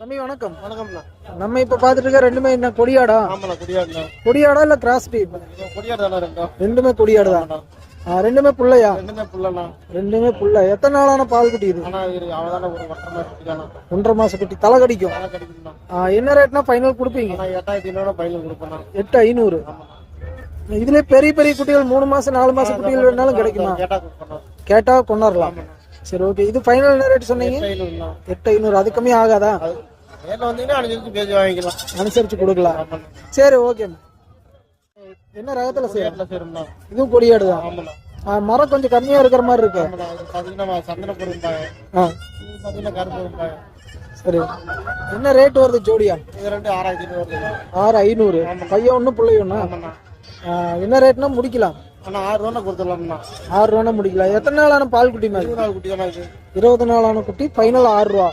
தம்பி வணக்கம். வணக்கம்ண்ணா. நம்ம இப்ப பாத்துட்டு இருக்க ரெண்டுமே என்ன கொடியாடா? ஆமாண்ணா குடியாடுண்ணா. கொடியாடா இல்ல கிராஸ் பீப் குடியாடு தானே ரெண்டும். ரெண்டுமே கொடியாடு தான் ஆ, ரெண்டுமே புள்ளையா? ரெண்டுமே புள்ளண்ணா. ரெண்டுமே புள்ள. எத்தனை நாளான பால் குட்டி இது? ஒன்றரை மாசம் குட்டி. தலை கடிக்கும்? என்ன ரேட்னா ஃபைனல் கொடுப்பீங்க? எட்டாயிரத்தி ஐநூறு எட்டு ஐநூறு. இதுல பெரிய பெரிய குட்டிகள் மூணு மாசம் நாலு மாசம் குட்டிகள் வேணாலும் கிடைக்குமா? கேட்டா கொண்டாடலாம் சரி ஓகே இது ஃபைனல் என்ன ரேட் சொன்னீங்க? எட்டு ஐநூறு அது கம்மி ஆகாதா? அனுசரிச்சு கொடுக்கலாம். சரி ஓகே என்ன ரகத்துல சேரும்ண்ணா இதுவும் கொடியாடு தான். மரம் கொஞ்சம் கம்மியா இருக்கிற மாதிரி இருக்கு. சரி. என்ன ரேட் வருது ஜோடியா? ஆறு ஐநூறு. பையன் ஒன்று பிள்ளை ஒன்று என்ன ரேட்னா முடிக்கலாம். ஆனா ஆறு ரூபா கொடுத்துடலாம்ண்ணா. ஆறு ரூபானா முடிக்கலாம். எத்தனை நாளான பால் குட்டி மாதிரி இருபது நாள் குட்டி தானே இருபது நாளான குட்டி ஃபைனல் ஆறு ரூபா.